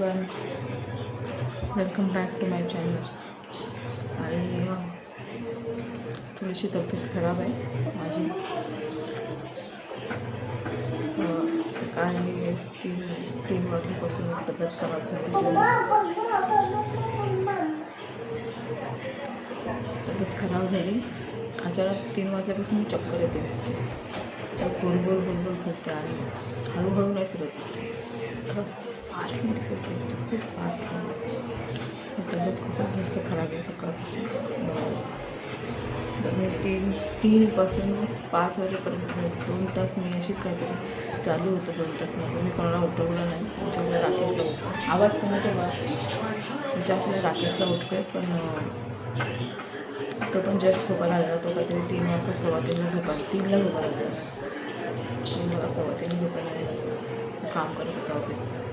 Everyone welcome back to my channel आणि थोडीशी तब्येत खराब आहे माझी. सकाळी तीन तीन वाजल्यापासून तब्येत खराब झाली. तब्येत खराब झाली. अचानक तीन वाजल्यापासून चक्कर येते नुसती. तर गोल गोल फिरते आणि हळूहळू नाही फिरत. फास्टमध्ये फिरते. खूप फास्ट तब्येत खूपच जास्त खराब आहे सकाळपासून. तर मी तीन तीनपासून पाच वाजेपर्यंत म्हणजे दोन तास मी अशीच काहीतरी चालू होतं दोन तास मग. मी कोणाला उठवलं नाही. त्याच्यामुळे राकेशला उठवलं. आवाज कोणा बा त्याच्यामुळे राकेशला उठले पण तो पण जस्ट झोपायला आलेला तो काहीतरी तीन वाजता सव्वा तीनला झोपा तीनला झोपायला लागला. तीन वाजता सव्वा तीनला झोपायला काम करत होता ऑफिसचं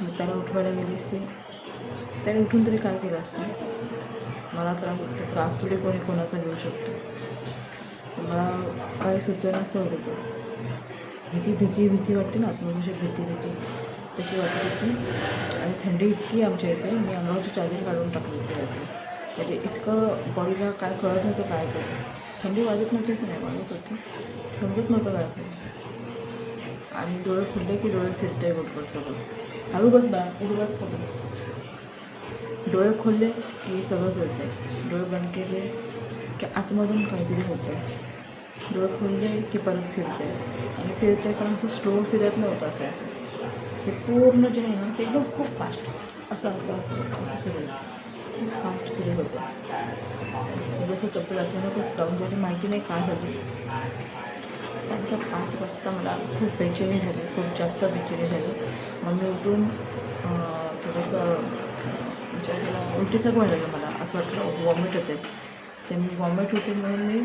त्याला उठवायला गेली असते त्याने उठून तरी काय केलं असतं? मला त्रास होतो त्रास थोडी कोणी कोणाचा घेऊ शकतो. मला काही सुचनाच असं होतं भीती भीती भीती वाटते ना आत्मविषयी भीती भीती. तशी वाटत होती. आणि थंडी इतकी आमच्या इथे मी अंगावरची चादर काढून टाकली होती रात्री. म्हणजे इतकं बॉडीला काय कळत नव्हतं काय करू थंडी वाजत नव्हती असं नाही वाजत होती. समजत नव्हतं काय करू आणि डोळे फुटले की डोळे फिरते गोटगोट सगळं. हळू बस बा उडू फोटो सगळं डोळे खोलले की सगळं फिरते डोळे बंद केले की आतमधून काहीतरी होतं आहे डोळे खोलले की परत फिरते आणि फिरते पण असं स्लो फिरत नव्हतं असं. असं हे पूर्ण जे आहे ना ते एकदम खूप फास्ट असं असं असं असं फिरलं खूप फास्ट फिरत होतं. जसं तब्येत अचानकच स्टॉप झाली माहिती नाही काय झाली. त्यानंतर पाच वाजता मला खूप बेचैनी झाली खूप जास्त बेचैनी झाली. मग मी उठून थोडंसं विचार केला उलटीसारखं व्हायला मला. असं वाटलं वॉमिट होते ते मी वॉमिट होते म्हणून मी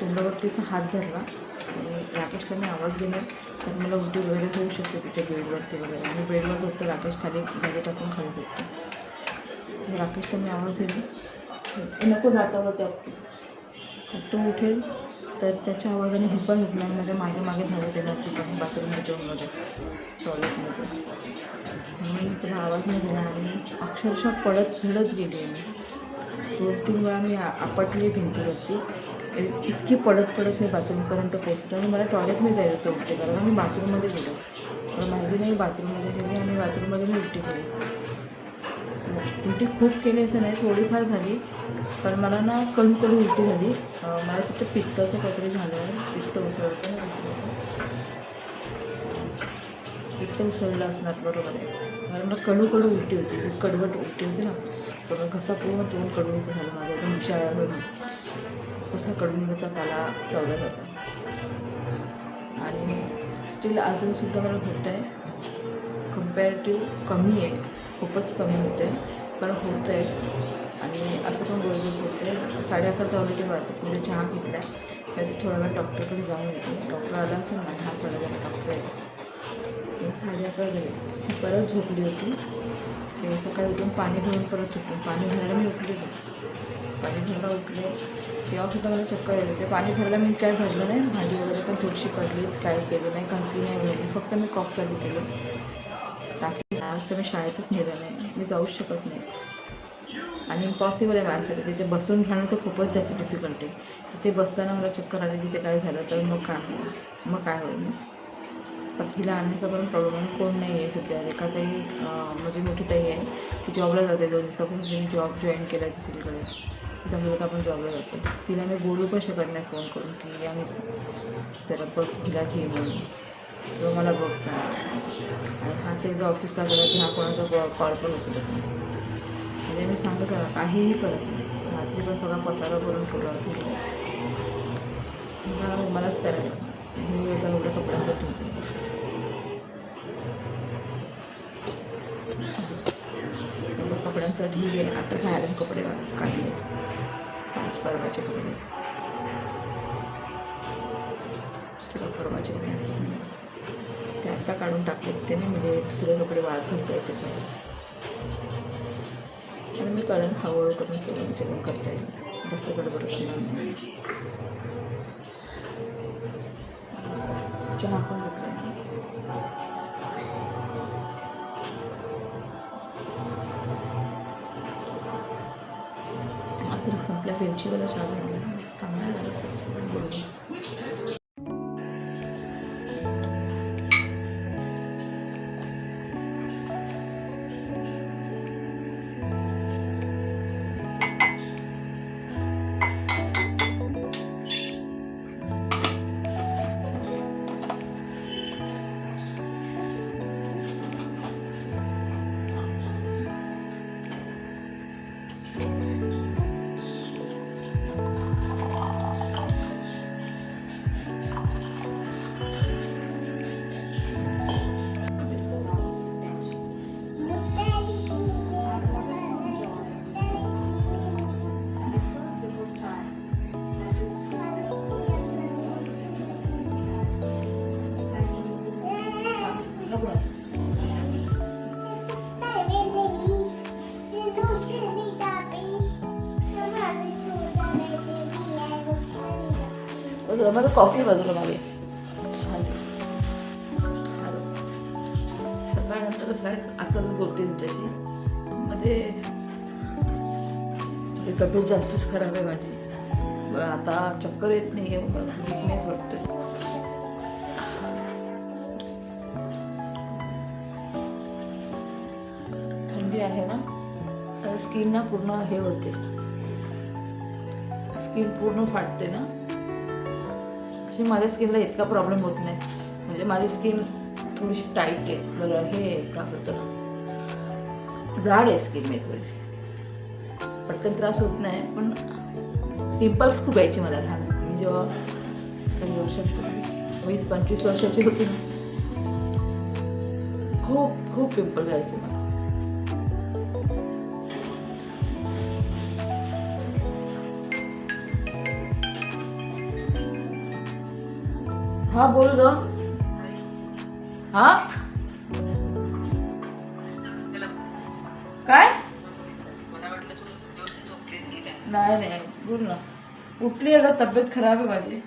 तोंडावरतीचा हात धरला. आणि राकेशला मी आवाज दिला. तर मला उलटी वगैरे होऊ शकते तिथे बेडवरती वगैरे. आणि बेडवर झोपतो राकेश खाली गाडी टाकून खाली झोपतो. तर राकेशला मी आवाज दिला. नको दातावरती ऑफिस तो उठेल. तर त्याच्या आवाजाने हे पण उठणार मागे मागे धावत येणार ती पण बाथरूमच्या जेवणमध्ये टॉयलेटमध्ये. म्हणून तुला आवाज नाही दिला आणि अक्षरशः पडत झडत गेली मी. दोन तीन वेळा मी आपटली भिंतीवरती. इतकी पडत पडत मी बाथरूमपर्यंत पोहोचलो आणि मला टॉयलेटमध्ये जायचं होतं उलटी करायला मी बाथरूममध्ये गेलो. मला माहिती नाही बाथरूममध्ये गेली आणि बाथरूममध्ये मी उलटी केली उलटी खूप केली असं नाही थोडीफार झाली. पण मला ना कडू कडू उलटी झाली. मला फक्त पित्ताचं काहीतरी झालं. आहे पित्त उसळतं पित्त उसळलं असणार बरोबर आहे. मला मला कडू कडू उलटी होती. ती कडवट उलटी होती ना. पण घसा पूर्ण तोंड कडू होतं झालं माझं. एकदम विषया कसा कडुनिंबाचा पाला चावला जातो. आणि स्टील अजूनसुद्धा मला होत आहे कम्पॅरेटिव्ह कमी आहे. खूपच कमी होते. पण होतं. आहे आणि असं पण गोळगोळ होते. साडे अकरा ऑलरेडी वाजता म्हणजे चहा घेतला त्याचं थोडा वेळ डॉक्टरकडे जाऊन येते. डॉक्टर आला असेल ना दहा साडे दहा डॉक्टर आहे साडे अकरा गेले. परत झोपली होती. ते सकाळी उठून पाणी भरून परत झोपली. पाणी भरायला मी उठली होती पाणी भरायला उठले. तेव्हा सुद्धा मला चक्कर येत होते पाणी भरायला मी काय भरलं नाही. भाजी वगैरे पण थोडीशी पडली काय केलं नाही. कंपनी नाही मिळाली फक्त मी कॉक चालू केलं. टाकी आज तर मी शाळेतच नेलं नाही. मी जाऊच शकत नाही. आणि इम्पॉसिबल आहे माझ्यासाठी. तिथे बसून राहणं तर खूपच जास्त डिफिकल्ट आहे. तिथे बसताना मला चक्कर आली तिथे काय झालं तर मग काय होईल? मग काय होईल? पण तिला आणण्याचा पण प्रॉब्लेम आहे. कोण नाही आहे सध्या एका अं, माझी मोठी ताई आहे. ती जॉबला जाते दोन दिवसापासून. तिने जॉब जॉईन केला आहे दुसरीकडे. तिचा मुलगा पण जॉबला जातो. तिला मी बोलू पण शकत नाही फोन करून की आम्ही जरा बघ तिला घे म्हणून तो मला बघता. आणि हा ते एकदा ऑफिसला गेला की हा कोणाचा कॉल पण उचलत नाही. म्हणजे मी सांगत आहे काहीही करत नाही. रात्री पण सगळा पसारा करून ठेवला होता. मलाच करायला हे होता एवढ्या कपड्यांचा ठेवतो. कपड्यांचा ढीग आहे. आता बाहेरून कपडे काढले. परवाचे कपडे. परवाचे कपडे. काढून टाकले त्याने म्हणजे दुसरे कपडे वाळत घालता येते नाही आणि मी कारण हळूहळू करून सगळं जेवण करता येईल. जास्त गडबड करणार नाही. चहा पण घेतला संपल्या वेलचीवाला चहा घेतला चांगला झाला बाजूला माझं कॉफी बाजूला मागे. सकाळनंतर कसं आताच आता जर बोलते तुमच्याशी. मध्ये थोडी तब्येत जास्तच खराब आहे माझी. बरं आता चक्कर येत नाही आहे विकनेस वाटतोय. थंडी आहे ना? स्किन ना पूर्ण हे होते. स्किन पूर्ण फाटते ना? अशी माझ्या स्किनला इतका प्रॉब्लेम होत नाही. म्हणजे माझी स्किन थोडीशी टाईट आहे. बरं हे का होतं? जाड आहे स्किन मी थोडी. पटकन त्रास होत नाही पण पिंपल्स खूप यायचे मला लहान. मी जेव्हा काही वर्ष वीस पंचवीस वर्षाची होती ना खूप खूप पिंपल यायचे मला. हा बोल ग हा? काय? नाही नाही बोल ना. उठली अगं तब्येत खराब आहे माझी.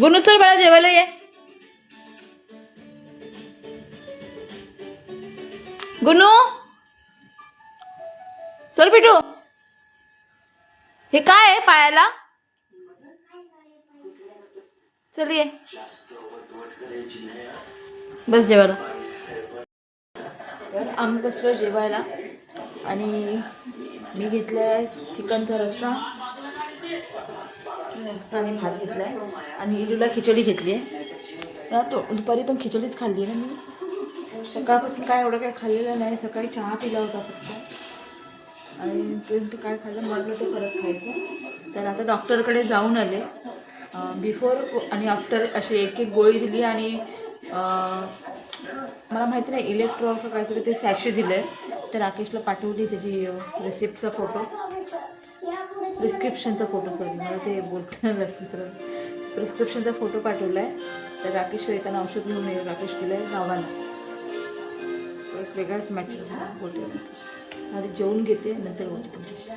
गुनू चल बाळा जेवायला ये. गुनू चल पिटू. हे काय आहे पायाला? चल ये बस जेवायला. तर आम्ही बसलो जेवायला. आणि मी घेतलाय चिकनचा रस्सा. रस्सा आणि भात घेतलाय. आणि इलूला खिचडी घेतली आहे राहतो. दुपारी पण खिचडीच खाल्ली आहे ना मी. सकाळपासून काय एवढं काय खाल्लेलं नाही. सकाळी चहा पिला होता फक्त. आणि ते ते काय खायचं म्हटलं ते परत खायचं. तर आता डॉक्टरकडे जाऊन आले. बिफोर आणि आफ्टर अशी एक एक गोळी दिली आणि मला माहिती नाही इलेक्ट्रॉल का काहीतरी ते सॅशे दिलं आहे तर राकेशला पाठवली त्याची रिसिप्टचा फोटो प्रिस्क्रिप्शनचा फोटो सॉरी मला ते बोलता सर प्रिस्क्रिप्शनचा फोटो पाठवला आहे तर राकेश येताना औषध घेऊन ये राकेश गेलं आहे गावाला. एक वेगळाच मॅटर बोलते आधी जेवून घेते नंतर बोलते तुमच्याशी.